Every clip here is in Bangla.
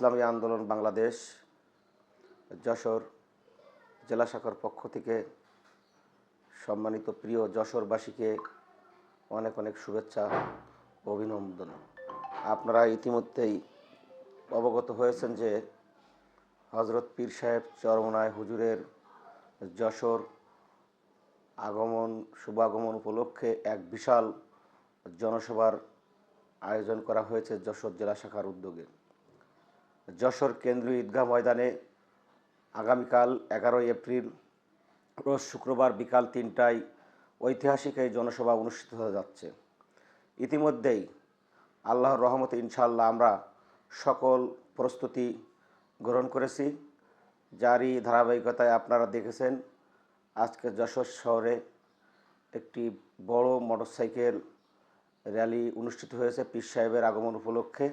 ইসলামী আন্দোলন বাংলাদেশ, যশোর জেলা শাখার পক্ষ থেকে সম্মানিত প্রিয় যশোরবাসীকে অনেক অনেক শুভেচ্ছা অভিনন্দন। আপনারা ইতিমধ্যেই অবগত হয়েছেন যে হজরত পীর সাহেব চরমনায় হুজুরের যশোর আগমন, শুভাগমন উপলক্ষে এক বিশাল জনসভার আয়োজন করা হয়েছে যশোর জেলা শাখার উদ্যোগে। যশোর কেন্দ্রীয় ঈদগাহ ময়দানে আগামীকাল এগারোই এপ্রিল, রোজ শুক্রবার বিকাল তিনটায় ঐতিহাসিক এই জনসভা অনুষ্ঠিত হয়ে যাচ্ছে। ইতিমধ্যেই আল্লাহর রহমতে ইনশাল্লাহ আমরা সকল প্রস্তুতি গ্রহণ করেছি। যারই ধারাবাহিকতায় আপনারা দেখেছেন, আজকে যশোর শহরে একটি বড় মোটরসাইকেল র্যালি অনুষ্ঠিত হয়েছে পীর সাহেবের আগমন উপলক্ষে।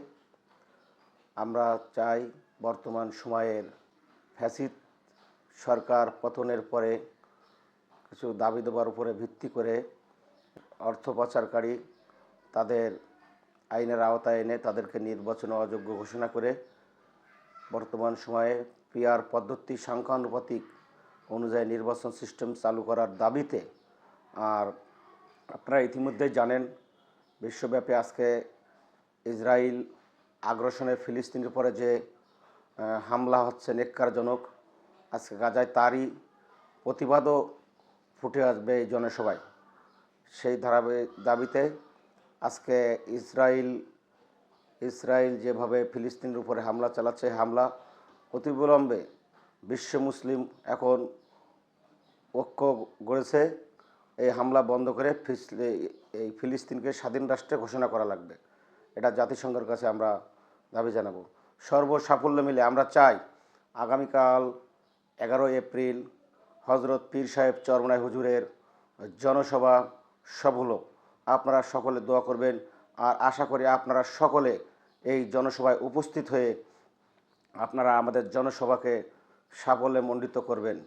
আমরা চাই বর্তমান সময়ের ফ্যাসিদ সরকার পতনের পরে কিছু দাবি দেওয়ার উপরে ভিত্তি করে অর্থ পাচারকারী তাদের আইনের আওতায় এনে তাদেরকে নির্বাচনে অযোগ্য ঘোষণা করে বর্তমান সময়ে পিআর পদ্ধতি সংখ্যানুপাতিক অনুযায়ী নির্বাচন সিস্টেম চালু করার দাবিতে আর আপনারা ইতিমধ্যেই জানেন, বিশ্বব্যাপী আজকে ইসরায়েল আগ্রাসনে ফিলিস্তিনের পরে যে হামলা হচ্ছে নেককারজনক, আজকে গাজায় তারই প্রতিবাদও ফুটে আসবে এই জনসভায়। সেই ধারাবাহিক দাবিতে আজকে ইসরায়েল ইসরায়েল যেভাবে ফিলিস্তিনের উপরে হামলা চালাচ্ছে হামলা অতিবিলম্বে বিশ্ব মুসলিম এখন ঐক্য গড়েছে। এই হামলা বন্ধ করে এই ফিলিস্তিনকে স্বাধীন রাষ্ট্রে ঘোষণা করা লাগবে। এটা জাতিসংঘের কাছে আমরা দাবি জানাব। সর্ব সাফল্য মিলে আমরা চাই আগামীকাল এগারোই এপ্রিল হজরত পীর সাহেব চরমনায় হুজুরের জনসভা সফল আপনারা সকলে দোয়া করবেন আর আশা করি আপনারা সকলে এই জনসভায় উপস্থিত হয়ে আপনারা আমাদের জনসভাকে সাফল্যে মণ্ডিত করবেন।